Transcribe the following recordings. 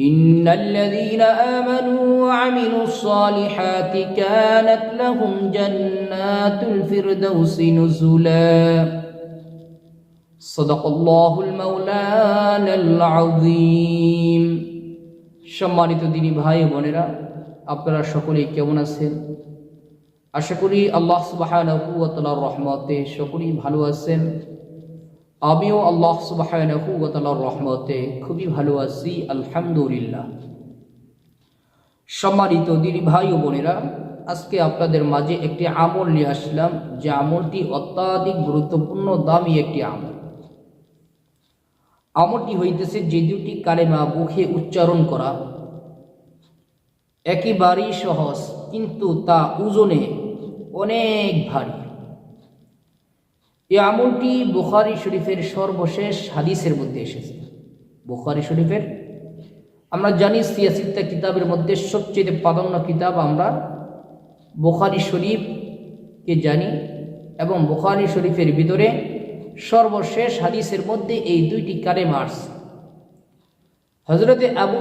إن الذين آمنوا وعملوا الصالحات كانت لهم جنات الفردوس نزلا صدق الله المولانا العظيم সম্মানিত দিনী ভাই ও বোনেরা আপনারা সকলেই কেমন আছেন আশা করি আল্লাহ সুবহানাহু ওয়া তাআলার রহমতে সকলেই ভালো আছেন আমিও আল্লাহ তাআলার রহমতে খুবই ভালো আছি, আলহামদুলিল্লাহ। সম্মানিত দিদি ভাই ও বোনেরা, আজকে আপনাদের মাঝে একটি আমল নিয়ে আসলাম, যে আমলটি অত্যাধিক গুরুত্বপূর্ণ, দামি একটি আমল। আমলটি হইতেছে যে দুটি কালেমা মুখে উচ্চারণ করা। একেবারেই সহজ, কিন্তু তা ওজনে অনেক ভারী। এই আমলটি বুখারি শরীফের সর্বশেষ হাদিসের মধ্যে এসেছে। বুখারি শরীফের? আমরা জানি সিয়াসিত্তা কিতাবের মধ্যে সবচেয়ে প্রাধান্য কিতাব আমরা বুখারি শরীফকে জানি এবং বুখারি শরীফের ভিতরে সর্বশেষ হাদিসের মধ্যে এই দুইটি কারে মার্স হজরতে আবু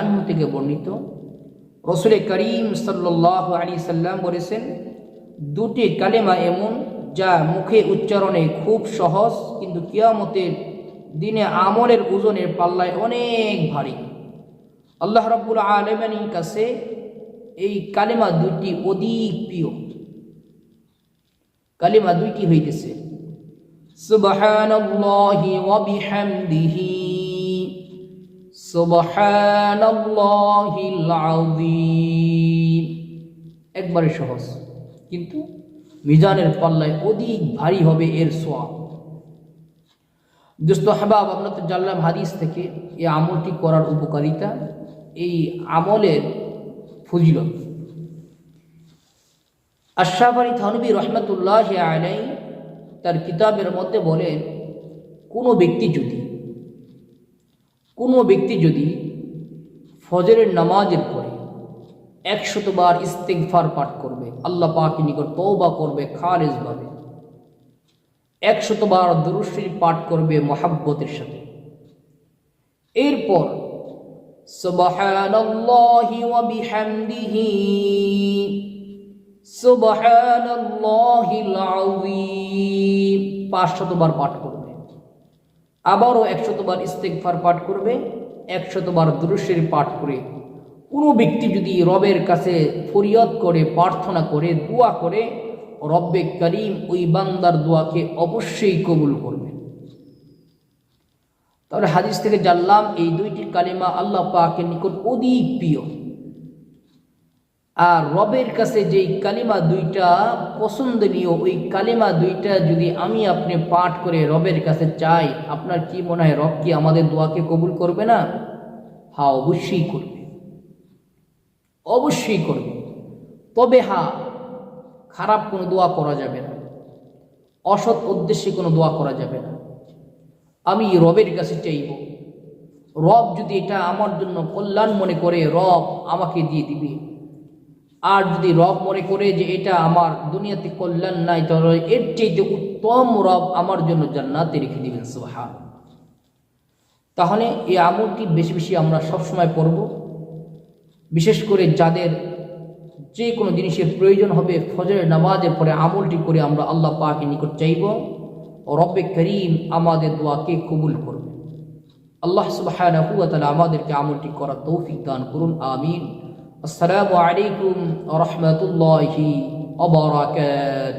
আনহু থেকে বর্ণিত, রসুল করিম সাল্লাহ আলী সাল্লাম বলেছেন, দুটি কালেমা এমন যা মুখে উচ্চারণে খুব সহজ, কিন্তু কিয়ামতের দিনে আমলের ওজনের পাল্লায় অনেক ভারী। আল্লাহ রাব্বুল আলমানির কাছে এই কালিমা দুইটি অধিক প্রিয়। কালিমা দুইটি হইতেছে একবারে সহজ, কিন্তু মিজানের পাল্লায় অধিক ভারী হবে এর সোয়াব। দোস্ত হাবাব, আমরা তো জানলাম হাদিস থেকে এই আমলটি করার উপকারিতা, এই আমলের ফজিলত। আশরাফ আলী থানবী রহমতুল্লাহ আলাই তার কিতাবের মধ্যে বলেন, কোনো ব্যক্তি যদি, কোনো ব্যক্তি যদি ফজরের নামাজের পরে একশতবার ইস্তেকফার পাঠ করবে আল্লাহ পাকি নিকট তৌবা করবে খারেজভাবে একশতবার দুরুশ্রী পাঠ করবে মহাব্বতের সাথে। এরপর, সুবহানাল্লাহি ওয়া বিহামদিহি, সুবহানাল্লাহিল আযীম 500 বার পাঠ করবে। আবারও 100 বার ইস্তেগফার পাঠ করবে 100 বার দুরূদের পাঠ করে কোনো ব্যক্তি যদি রবের কাছে ফরিয়াদ করে, প্রার্থনা করে, দোয়া করে, রব্বে করিম ওই বান্দার দোয়াকে অবশ্যই কবুল করবে। তাহলে হাদিস থেকে জানলাম, এই দুইটি কালিমা আল্লাহ পাকের নিকট অধিক প্রিয়। আর রবের কাছে যেই কালিমা দুইটা পছন্দনীয়, ওই কালিমা দুইটা যদি আমি আপনি পাঠ করে রবের কাছে চাই, আপনার কি মনে হয় রব কি আমাদের দোয়াকে কবুল করবে না? হ্যাঁ অবশ্যই করবে। অবশ্যই করবে। তবে হ্যাঁ খারাপ কোনো দোয়া করা যাবে না। অসৎ উদ্দেশ্যে কোনো দোয়া করা যাবে না। আমি রবের কাছে চাইব, রব যদি এটা আমার জন্য কল্যাণ মনে করে, রব আমাকে দিয়ে দিবে। আর যদি রব মনে করে যে এটা আমার দুনিয়াতে কল্যাণ নাই, তাহলে এর চাইতে উত্তম রব আমার জন্য জান্নাতে রেখে দিবেন সোহান তাহলে এই আমলটি বেশি বেশি আমরা সবসময় পড়ব। বিশেষ করে যাদের যে কোনো জিনিসের প্রয়োজন হবে, ফজরের নামাজের পরে আমলটি করে আমরা আল্লাহ পাকে নিকট চাইব। রব্বে করিম আমাদের দোয়াকে কবুল করবে আল্লাহ সুবাহ আমাদেরকে আমলটি করার তৌফিক দান করুন, আমিন। আসসালামু আলাইকুম রহমতুল্লাহি অবরাকাত